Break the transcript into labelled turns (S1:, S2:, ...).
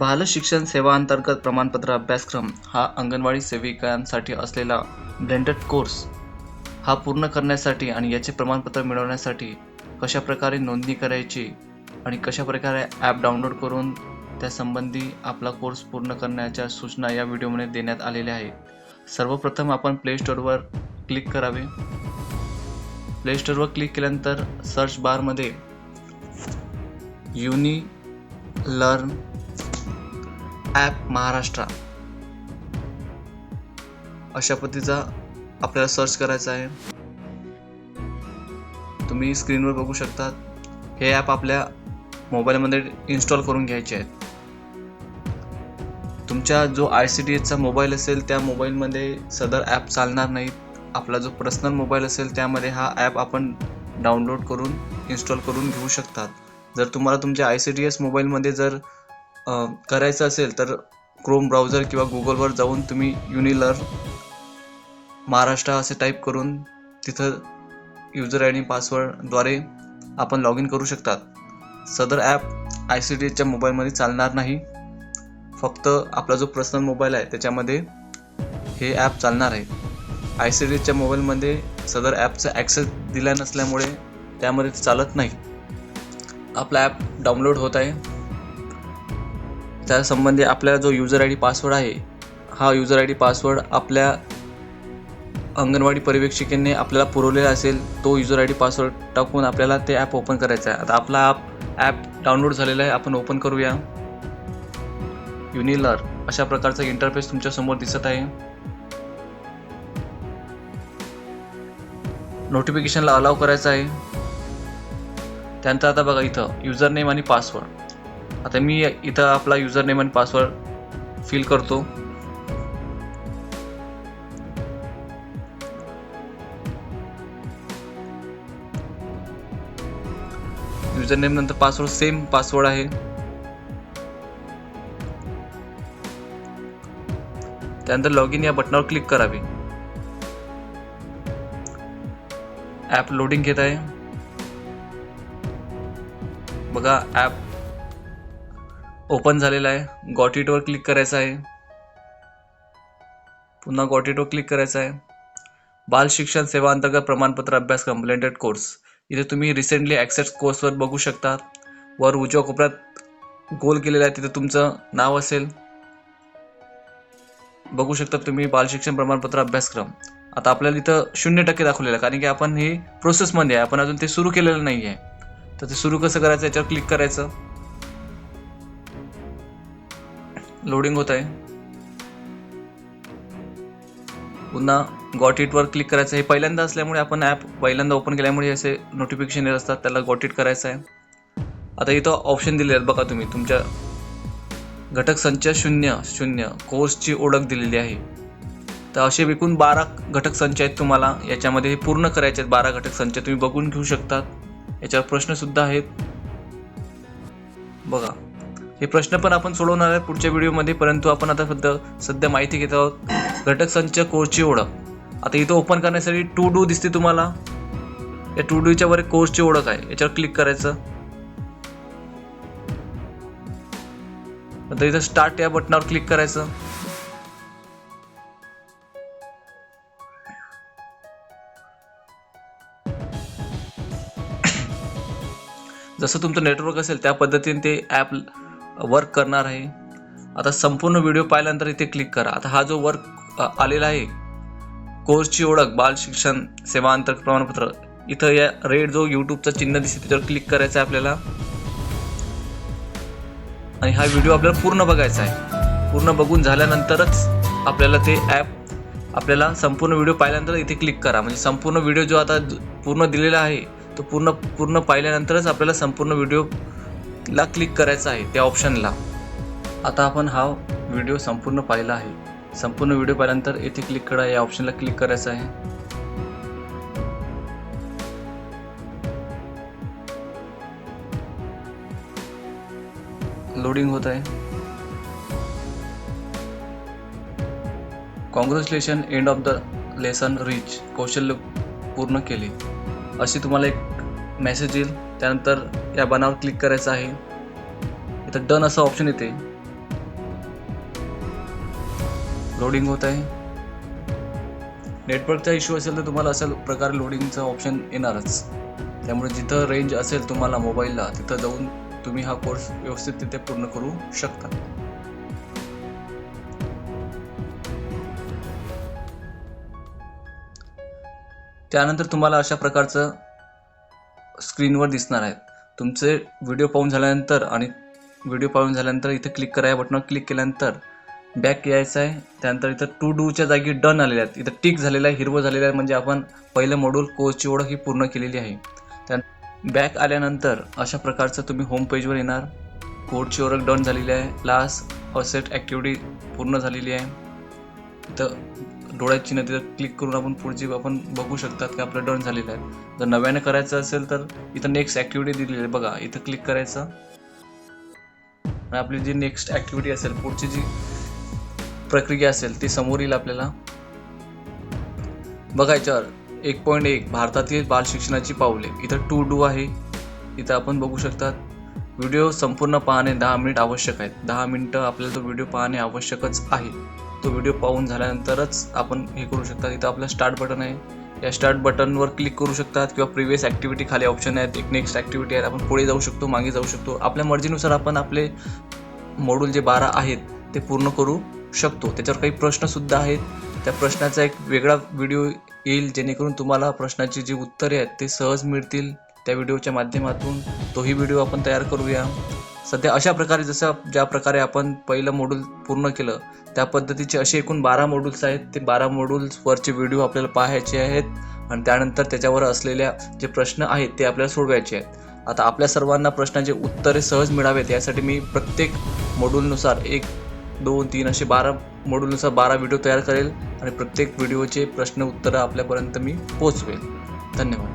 S1: बाल शिक्षण सेवा अंतर्गत प्रमाणपत्र अभ्यासक्रम हा अंगणवाडी सेविकांसाठी असलेला ब्लेंडेड कोर्स हा पूर्ण करण्यासाठी आणि याचे प्रमाणपत्र मिळवण्यासाठी कशाप्रकारे नोंदणी करायची आणि कशाप्रकारे ॲप डाउनलोड करून त्यासंबंधी आपला कोर्स पूर्ण करण्याच्या सूचना या व्हिडिओमध्ये देण्यात आलेल्या आहेत. सर्वप्रथम आपण प्ले स्टोअरवर क्लिक करावे. प्ले स्टोअरवर क्लिक केल्यानंतर सर्च बारमध्ये युनी लर्न ॲप महाराष्ट्र. अशा पद्धतीचा आपल्याला सर्च करायचा आहे. तुम्ही स्क्रीनवर बघू शकता हे ॲप आपल्या मोबाईलमध्ये इन्स्टॉल करून घ्यायचे आहेत. तुमच्या जो आय सी डी एसचा मोबाईल असेल त्या मोबाईलमध्ये सदर ॲप चालणार नाहीत. आपला जो पर्सनल मोबाईल असेल त्यामध्ये हा ॲप आपण डाउनलोड करून इन्स्टॉल करून घेऊ शकतात. जर तुम्हाला तुमच्या आय सी डी एस मोबाईलमध्ये जर करायचं असेल तर क्रोम ब्राउझर किंवा गुगलवर जाऊन तुम्ही युनिलर महाराष्ट्र असे टाईप करून तिथं युजर आय डी पासवर्डद्वारे आपण लॉग इन करू शकतात. सदर ॲप आय सी डी एसच्या मोबाईलमध्ये चालणार नाही. फक्त आपला जो पर्सनल मोबाईल आहे त्याच्यामध्ये हे ॲप चालणार आहे. आय सी डी एसच्या मोबाईलमध्ये सदर ॲपचा ॲक्सेस दिला नसल्यामुळे त्यामध्ये ते चालत नाही. आपला ॲप डाउनलोड होत आहे. त्यासंबंधी आपल्याला जो युजर आय डी पासवर्ड आहे हा युजर आय डी पासवर्ड आपल्या अंगणवाडी पर्यवेक्षिकेने आपल्याला पुरवलेला असेल तो युजर आय डी पासवर्ड टाकून आपल्याला ते ॲप ओपन करायचं आहे. आता आपला ॲप ॲप डाउनलोड झालेला आहे आपण ओपन करूया. युनिलर अशा प्रकारचा इंटरफेस तुमच्यासमोर दिसत आहे. नोटिफिकेशनला अलाव करायचं आहे. त्यानंतर आता बघा इथं युजर नेम आणि पासवर्ड आता मी इथं आपला युजर नेम आणि पासवर्ड फिल करतो. युजर नेम नंतर पासवर्ड सेम पासवर्ड आहे. त्यानंतर लॉग इन या बटनावर क्लिक करावे. ॲप लोडिंग घेत आहे. बघा ॲप ओपन झालेला आहे. गॉट इटवर क्लिक करायचं आहे. पुन्हा गॉट इटवर क्लिक करायचं आहे. बाल शिक्षण सेवा अंतर्गत प्रमाणपत्र अभ्यासक्रम ब्लेंडेड कोर्स इथे तुम्ही रिसेंटली ॲक्सेस कोर्सवर बघू शकता. वर उजव्या कोपऱ्यात गोल केलेला आहे. तिथे तुमचं नाव असेल. बघू शकता तुम्ही बाल शिक्षण प्रमाणपत्र अभ्यासक्रम. आता आपल्याला इथं शून्य टक्के दाखवलेलं आहे. कारण की आपण हे प्रोसेसमध्ये आहे. आपण अजून ते सुरू केलेलं नाही आहे तर ते सुरू कसं करायचं? याच्यावर क्लिक करायचं. लोडिंग होत आहे. पुन्हा गॉट इटवर क्लिक करायचं हे पहिल्यांदा असल्यामुळे आपण ॲप पहिल्यांदा ओपन केल्यामुळे असे नोटिफिकेशन येत असतात. त्याला गॉट इट करायचं आहे. आता इथं ऑप्शन दिले आहेत बघा तुम्ही. तुमच्या घटक संच शून्य शून्य कोर्सची ओळख दिलेली आहे. तर असे एकूण बारा घटक संच आहेत तुम्हाला. याच्यामध्ये हे पूर्ण करायचे आहेत बारा घटक संच. तुम्ही बघून घेऊ शकतात. याच्यावर प्रश्नसुद्धा आहेत. बघा. हे प्रश्न पण आपण सोडवणार आहे पुढच्या व्हिडिओमध्ये परंतु आपण आता सध्या सध्या माहिती घेत आहोत घटक संच कोर्सची ओळख. आता इथं ओपन करण्यासाठी टू डू दिसते तुम्हाला. या टू डूच्या वर एक कोर्सची ओळख आहे. याच्यावर क्लिक करायचं. नंतर इथं स्टार्ट या बटनावर क्लिक करायचं. जसं तुमचं नेटवर्क असेल त्या पद्धतीने ते ॲप वर्क करणार आहे. आता संपूर्ण व्हिडिओ पाहिल्यानंतर इथे क्लिक करा. आता हा जो वर्क आलेला आहे कोर्सची ओळख बाल शिक्षण सेवा अंतर्गत प्रमाणपत्र इथं या रेड जो यूट्यूबचा चिन्ह दिसते त्याच्यावर क्लिक करायचं आहे आपल्याला. आणि हा व्हिडिओ आपल्याला पूर्ण बघायचा आहे. पूर्ण बघून झाल्यानंतरच आपल्याला ते ॲप आपल्याला संपूर्ण व्हिडिओ पाहिल्यानंतर इथे क्लिक करा. म्हणजे संपूर्ण व्हिडिओ जो आता पूर्ण दिलेला आहे तो पूर्ण पूर्ण पाहिल्यानंतरच आपल्याला संपूर्ण व्हिडिओ ला क्लिक करायचं आहे त्या ऑप्शनला आता आपण हा व्हिडिओ संपूर्ण पाहिला आहे. संपूर्ण व्हिडिओ पाहिल्यानंतर येथे क्लिक करा. या ऑप्शनला क्लिक करायचं आहे. लोडिंग होत आहे. Congratulation end of the lesson reach कौशल्य पूर्ण केले. अशी तुम्हाला एक मेसेज येईल. त्यानंतर या बनावर क्लिक करायचं आहे. इथं डन असं ऑप्शन येते. लोडिंग होत आहे. नेटवर्कचा इश्यू असेल तर तुम्हाला अशा प्रकारे लोडिंगचं ऑप्शन येणारच. त्यामुळे जिथं रेंज असेल तुम्हाला मोबाईलला तिथं जाऊन तुम्ही हा कोर्स व्यवस्थित तिथे पूर्ण करू शकता. त्यानंतर तुम्हाला अशा प्रकारचं स्क्रीनवर दिसणार आहेत. तुमचे व्हिडिओ पाहून झाल्यानंतर आणि व्हिडिओ पाहून झाल्यानंतर इथे क्लिक करा या बटनावर क्लिक केल्यानंतर बॅक यायचं आहे. त्यानंतर इथं टू डूच्या जागी डन आलेल्या आहेत. इथं टिक झालेलं आहे हिरवं झालेलं आहे. म्हणजे आपण पहिलं मॉड्यूल कोर्सची ओळख ही पूर्ण केलेली आहे. त्या बॅक आल्यानंतर अशा प्रकारचं तुम्ही होम पेजवर येणार. कोडची ओळख डन झालेली आहे. लास्ट असेट ॲक्टिव्हिटी पूर्ण झालेली आहे. इथं डोळ्यात चिन्ह तिथं क्लिक करून आपण पुढची आपण बघू शकतात की आपलं डन झालेलं आहे. जर नव्यानं करायचं असेल तर इथं नेक्स्ट ॲक्टिव्हिटी दिलेली आहे. बघा इथं क्लिक करायचं. आणि आपली जी नेक्स्ट ॲक्टिव्हिटी असेल पुढची जी प्रक्रिया असेल ती समोर येईल आपल्याला. बघा याच्यावर एक पॉईंट एक भारतातील बाल शिक्षणाची पावले इथं टू डू आहे. इथं आपण बघू शकतात. व्हिडिओ संपूर्ण पाहणे दहा मिनिट आवश्यक आहेत. दहा मिनिटं आपल्याला तो व्हिडिओ पाहणे आवश्यकच आहे. तो व्हिडिओ पाहून झाल्यानंतरच आपण हे करू शकता इथं आपलं स्टार्ट बटन आहे. या स्टार्ट बटनवर क्लिक करू शकतात किंवा प्रिव्हियस ॲक्टिव्हिटी खाली ऑप्शन आहेत. एक नेक्स्ट ॲक्टिव्हिटी आहेत. आपण पुढे जाऊ शकतो मागे जाऊ शकतो. आपल्या मर्जीनुसार आपण आपले मॉड्यूल जे बारा आहेत ते पूर्ण करू शकतो. त्याच्यावर काही प्रश्नसुद्धा आहेत. त्या प्रश्नाचा एक वेगळा व्हिडिओ येईल जेणेकरून तुम्हाला प्रश्नाची जी उत्तरे आहेत ते सहज मिळतील. त्या व्हिडिओच्या माध्यमातून तोही व्हिडिओ आपण तयार करूया. सध्या अशा प्रकारे जसं ज्या प्रकारे आपण पहिलं मॉड्यूल पूर्ण केलं त्या पद्धतीचे असे एकूण बारा मॉड्यूल्स आहेत. ते बारा मॉड्यूल्सवरचे व्हिडिओ आपल्याला पाहायचे आहेत आणि त्यानंतर त्याच्यावर असलेल्या जे प्रश्न आहेत ते आपल्याला सोडवायचे आहेत. आता आपल्या सर्वांना प्रश्नाचे उत्तरे सहज मिळावेत यासाठी मी प्रत्येक मॉड्यूलनुसार एक दोन तीन असे बारा मॉड्यूलनुसार बारा व्हिडिओ तयार करेल आणि प्रत्येक व्हिडिओचे प्रश्न उत्तरं आपल्यापर्यंत मी पोचवेल. धन्यवाद.